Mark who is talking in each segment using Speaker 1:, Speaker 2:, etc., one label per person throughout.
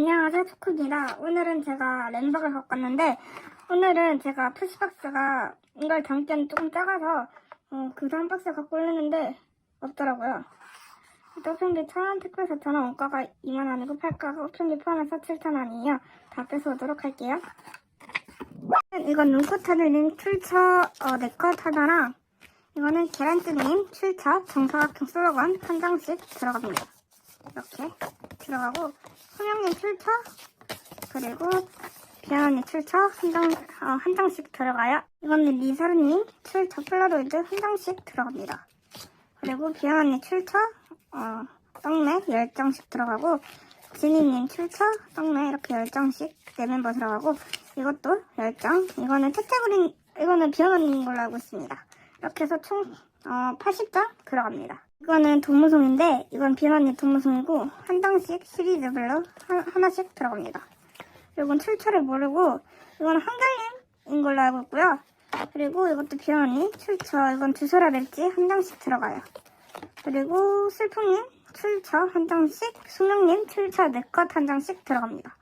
Speaker 1: 안녕하세요, 초코입니다. 오늘은 제가 램박을 갖고 왔는데, 오늘은 제가 푸시박스가 이걸 담기엔 조금 작아서, 어, 그 다음 박스 갖고 올렸는데, 없더라고요. 우편비 천원, 택배 4천원, 원가가 2만 원이고, 팔가가 우편비 포함해서 7천 원이에요. 다 뺏어오도록 할게요. 이건 눈코타들님 출처, 어, 네컷 하나랑, 이거는 계란찜님 출처, 정사각형 슬로건 한 장씩 들어갑니다. 이렇게 들어가고 소명님 출처 그리고 비아언니 출처 한, 장, 어, 한 장씩 들어가요. 이거는 리사르님 출처 플라로이드 한 장씩 들어갑니다. 그리고 비아언니 출처 어, 떡내 10장씩 들어가고 지니님 출처 떡내 이렇게 10장씩 네 멤버 들어가고 이것도 10장 이거는 채채그린 이거는 비아언니인 걸로 알고 있습니다. 이렇게 해서 총 어, 80장 들어갑니다. 이거는 도무송인데 이건 비만이 도무송이고 한 장씩 시리즈별로 하, 하나씩 들어갑니다. 이건 출처를 모르고 이건 한결님인 걸로 알고 있고요. 그리고 이것도 비만이 출처 이건 주소라 맵지 한 장씩 들어가요. 그리고 슬픔님 출처 한 장씩 수명님 출처 네컷 한 장씩 들어갑니다.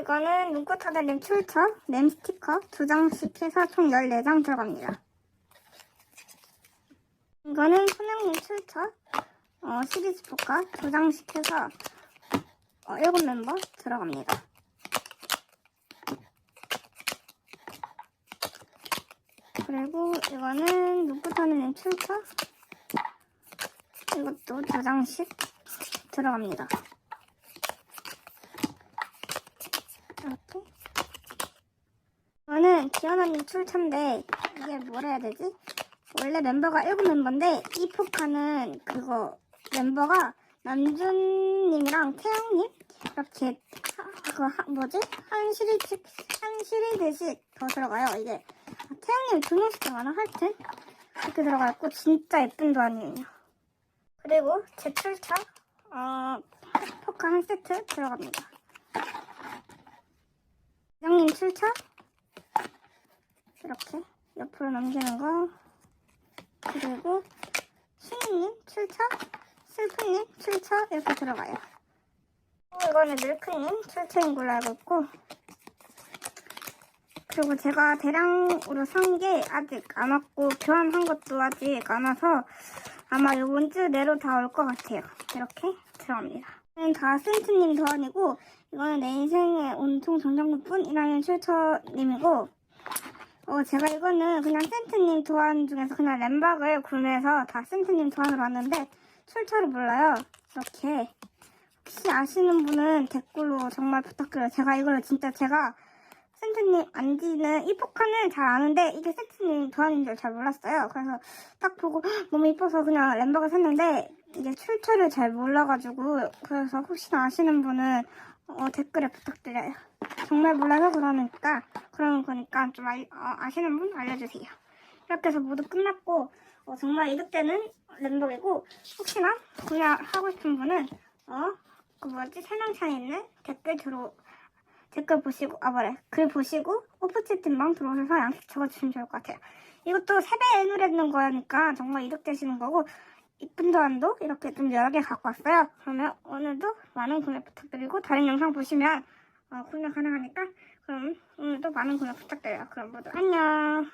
Speaker 1: 이거는 눈꽃 하달님 출처 램 스티커 두 장씩 해서 총 14장 들어갑니다. 이거는 소명님 출처 어, 시리즈 포카 두 장씩 해서 어, 7 멤버 들어갑니다. 그리고 이거는 눈꽃하는 출처 이것도 두 장씩 들어갑니다. 이렇게 이거는 기현아님 출처인데 이게 뭐라 해야 되지? 원래 멤버가 7멤버인데 이 포카는 그거 멤버가 남준님이랑 태영님 이렇게 하, 그 하, 뭐지? 한 시리즈 한 시리즈씩 더 들어가요. 이게 태영님 두 명씩 들어가나 하여튼 이렇게 들어가 있고 진짜 예쁜 도안이에요. 그리고 제 출처 어, 포카 한 세트 들어갑니다. 회장님 출처 이렇게 옆으로 넘기는 거 그리고 신이님 출처, 슬프님 출처 이렇게 들어가요. 또 이거는 밀크님 출처인 걸로 알고 있고 그리고 제가 대량으로 산 게 아직 안 왔고 교환한 것도 아직 안 와서 아마 이번 주 내로 다 올 것 같아요. 이렇게 들어갑니다. 이거는 다 센트님 도안이고 이거는 내 인생의 온통 정정국뿐이라는 출처님이고 어, 제가 이거는 그냥 센트님 도안 중에서 그냥 램박을 구매해서 다 센트님 도안으로 왔는데 출처를 몰라요. 이렇게. 혹시 아시는 분은 댓글로 정말 부탁드려요. 제가 이거를 진짜 제가 센트님 안지는 이 포카는 잘 아는데 이게 센트님 도안인 줄 잘 몰랐어요. 그래서 딱 보고 "헉, 너무 이뻐서 그냥 램박을 샀는데 이게 출처를 잘 몰라가지고 그래서 혹시나 아시는 분은 어, 댓글에 부탁드려요. 정말 몰라서 그러니까 그런 거니까 좀 알, 어, 아시는 분 알려주세요. 이렇게 해서 모두 끝났고 어, 정말 이득되는 램버이고 혹시나 구매하고 싶은 분은 어 그 뭐지 설명창에 있는 댓글 들어 댓글 보시고 아 뭐래 글 보시고 오프 채팅방 들어오셔서 양식 적어주시면 좋을 것 같아요. 이것도 세배 애누르는 거니까 정말 이득되시는 거고 이쁜 도안도 이렇게 좀 여러 개 갖고 왔어요. 그러면 오늘도 많은 구매 부탁드리고 다른 영상 보시면 어, 구매 가능하니까 그럼 오늘도 많은 구매 부탁드려요. 그럼 모두 안녕.